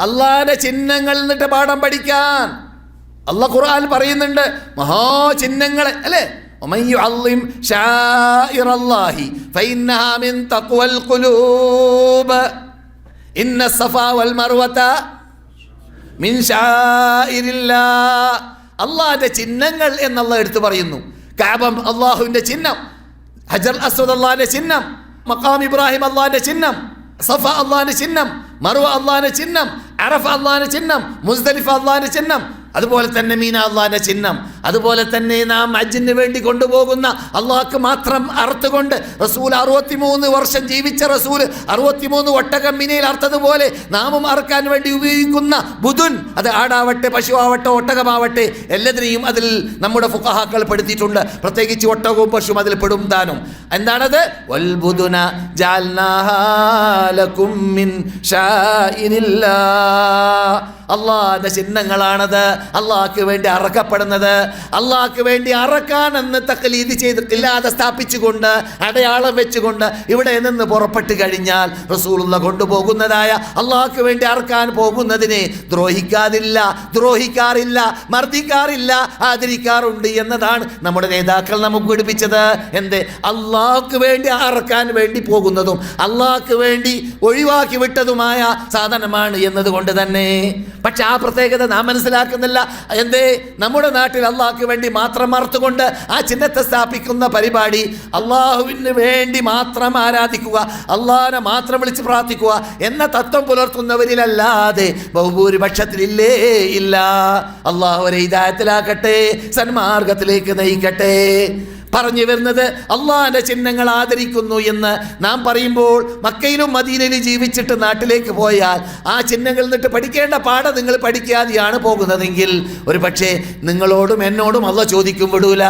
അള്ളാന്റെ ചിഹ്നങ്ങൾ എന്നിട്ട് പാഠം പഠിക്കാൻ അള്ളാഹ് ഖുർആൻ പറയുന്നുണ്ട് മഹാചിഹ്നങ്ങളെ അല്ലേ ومن يعظم شعائر الله فإنها من تقوى القلوب إن الصفا والمروة മിൻ ഷാഇരില്ലാ അള്ളാഹിന്റെ ചിഹ്നങ്ങൾ എന്നുള്ള എടുത്തു പറയുന്നു കാബം അള്ളാഹുവിന്റെ ചിഹ്നം ഹജർ അസ്വദ് അള്ളാഹിന്റെ ചിഹ്നം മക്കാം ഇബ്രാഹിം അള്ളാഹിന്റെ ചിഹ്നം സഫ അള്ളാഹിന്റെ ചിഹ്നം മറുവ അള്ളാഹിന്റെ ചിഹ്നം അറഫ അള്ളാഹിന്റെ ചിഹ്നം മുസ്ദലിഫ അള്ളാഹിന്റെ ചിഹ്നം അതുപോലെ തന്നെ മീന അള്ളാഹിന്റെ ചിഹ്നം. അതുപോലെ തന്നെ നാം അജിന് വേണ്ടി കൊണ്ടുപോകുന്ന അള്ളാഹ്ക്ക് മാത്രം അറുത്തുകൊണ്ട് റസൂൽ അറുപത്തിമൂന്ന് വർഷം ജീവിച്ച റസൂൽ അറുപത്തിമൂന്ന് ഒട്ടകം മിനയിൽ അർത്ഥതുപോലെ നാമും അറക്കാൻ വേണ്ടി ഉപയോഗിക്കുന്ന ബുധുൻ. അത് ആടാവട്ടെ പശുവാവട്ടെ ഒട്ടകമാവട്ടെ എല്ലാത്തിനെയും അതിൽ നമ്മുടെ ഫുഖഹാക്കൾ പെടുത്തിയിട്ടുണ്ട്. പ്രത്യേകിച്ച് ഒട്ടകവും പശുവും അതിൽ പെടും താനും എന്താണത്? വൽബുദുന. അള്ളാന്റെ ചിഹ്നങ്ങളാണത്. അള്ളാഹ്ക്ക് വേണ്ടി അറക്കപ്പെടുന്നത്. അള്ളാഹ്ക്ക് വേണ്ടി അറക്കാൻ എന്ന് തക്കലീത് ചെയ്തിട്ടില്ലാതെ സ്ഥാപിച്ചുകൊണ്ട് അടയാളം വെച്ചുകൊണ്ട് ഇവിടെ നിന്ന് പുറപ്പെട്ട് കഴിഞ്ഞാൽ റസൂലുള്ള കൊണ്ടുപോകുന്നതായ അള്ളാഹ്ക്ക് വേണ്ടി അറക്കാൻ പോകുന്നതിനെ ദ്രോഹിക്കാതില്ല ദ്രോഹിക്കാറില്ല മർദ്ദിക്കാറില്ല ആദരിക്കാറുണ്ട് എന്നതാണ് നമ്മുടെ നേതാക്കൾ നമുക്ക് പിടിപ്പിച്ചത് എന്ത്? അള്ളാഹ്ക്ക് വേണ്ടി അറക്കാൻ വേണ്ടി പോകുന്നതും അള്ളാഹ്ക്ക് വേണ്ടി ഒഴിവാക്കി വിട്ടതുമായ സാധനമാണ് എന്നതുകൊണ്ട് തന്നെ. പക്ഷെ ആ പ്രത്യേകത നാം മനസ്സിലാക്കുന്നില്ല. എന്തേ നമ്മുടെ നാട്ടിൽ അള്ളാഹ്ക്ക് വേണ്ടി മാത്രം മറുത്തുകൊണ്ട് ആ ചിഹ്നത്തെ സ്ഥാപിക്കുന്ന പരിപാടി അള്ളാഹുവിന് വേണ്ടി മാത്രം ആരാധിക്കുക അള്ളാഹിനെ മാത്രം വിളിച്ച് പ്രാർത്ഥിക്കുക എന്ന തത്വം പുലർത്തുന്നവരിലല്ലാതെ ബഹുഭൂരിപക്ഷത്തിലില്ലേ ഇല്ല. അള്ളാഹു ഒരു ഇതായത്തിലാക്കട്ടെ സന്മാർഗത്തിലേക്ക് നയിക്കട്ടെ. പറഞ്ഞു വരുന്നത് അള്ളാഹിന്റെ ചിഹ്നങ്ങൾ ആദരിക്കുന്നു എന്ന് നാം പറയുമ്പോൾ മക്കയിലും മദീനയിലും ജീവിച്ചിട്ട് നാട്ടിലേക്ക് പോയാൽ ആ ചിഹ്നങ്ങളിൽ നിന്നിട്ട് പഠിക്കേണ്ട പാഠം നിങ്ങൾ പഠിക്കാതെയാണ് പോകുന്നതെങ്കിൽ ഒരു പക്ഷേ നിങ്ങളോടും എന്നോടും അള്ള ചോദിക്കും വിടൂല.